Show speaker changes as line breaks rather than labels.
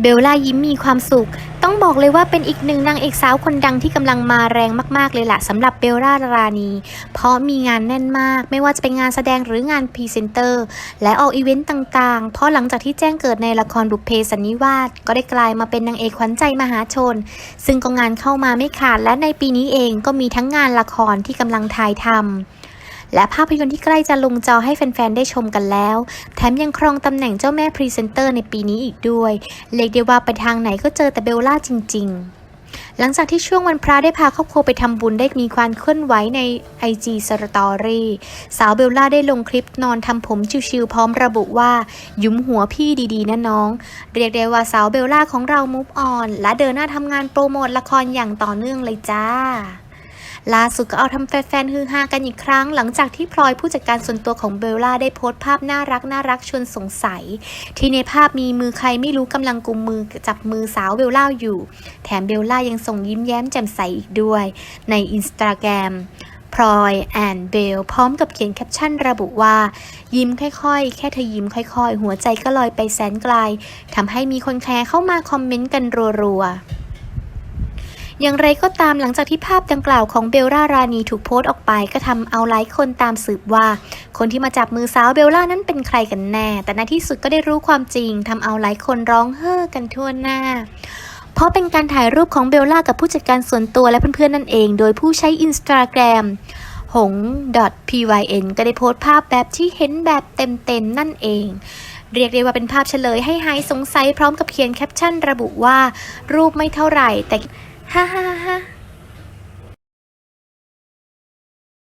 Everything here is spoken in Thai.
เบลล่ายิ้มมีความสุข ต้องบอกเลยว่าเป็นอีกหนึ่งนางเอกสาวคนดังที่กำลังมาแรงมากๆเลยล่ะสำหรับเบลล่ารานี เพราะมีงานแน่นมาก ไม่ว่าจะเป็นงานแสดงหรืองานพรีเซนเตอร์ และออกอีเวนต์ต่างๆ เพราะหลังจากที่แจ้งเกิดในละครบุพเพสันนิวาสก็ได้กลายมาเป็นนางเอกขวัญใจมหาชน ซึ่งก็งานเข้ามาไม่ขาดและในปีนี้เองก็มีทั้งงานละครที่กำลังถ่ายทำ และภาพยนตร์ที่ใกล้จะลงจอให้แฟนๆ ได้ชมกันแล้ว แถมยังครองตำแหน่งเจ้าแม่พรีเซนเตอร์ในปีนี้อีกด้วย เรียกได้ว่าไปทางไหนก็เจอแต่เบลล่าจริง ๆหลังจากที่ช่วงวันพระได้พาครอบครัวไปทำบุญได้มีความเคลื่อนไหวใน IG Story สาวเบลล่าได้ลงคลิปนอนทำผมชิวๆพร้อมระบุว่ายุ้มหัวพี่ดีๆนะน้อง เรียกได้ว่าสาวเบลล่าของเรามุฟออน และเดินหน้าทำงานโปรโมทละครอย่างต่อเนื่องเลยจ้า ล่าสุดก็เอาทำแฟนๆฮือฮากันอีกครั้ง หลังจากที่พลอยผู้จัดการส่วนตัวของเบลล่าได้โพสต์ภาพน่ารักน่ารักชวนสงสัย ที่ในภาพมีมือใครไม่รู้กำลังกุมมือจับมือสาวเบลล่าอยู่ แถมเบลล่ายังส่งยิ้มแย้มแจ่มใสอีกด้วย ในอินสตาแกรมพลอยแอนเบลพร้อมกับเขียนแคปชั่นระบุว่า ยิ้มค่อยๆ แค่เธอยิ้มค่อยๆ หัวใจก็ลอยไปแสนไกลทำให้มีคนแคร์เข้ามาคอมเมนต์กันรัวๆ อย่างไรก็ตามหลังจากที่ภาพดังกล่าวของเบลล่ารานีถูกโพสต์ออกไป ก็ทำเอาหลายคนตามสืบว่า คนที่มาจับมือสาวเบลล่านั้นเป็นใครกันแน่ แต่ในที่สุดก็ได้รู้ความจริงทำเอาหลายคนร้องเฮ่อกันทั่วหน้าเพราะเป็นการถ่ายรูปของเบลล่ากับผู้จัดการส่วนตัวและเพื่อนๆนั่นเอง โดยผู้ใช้อินสตาแกรมหง .pyn ก็ได้โพสต์ภาพแบบที่เห็นแบบเต็มๆนั่นเอง เรียกได้ว่าเป็นภาพเฉลยให้หายสงสัยพร้อมกับเขียนแคปชั่นระบุว่า รูปไม่เท่าไหร่แต่ ฮ่าฮ่าฮ่า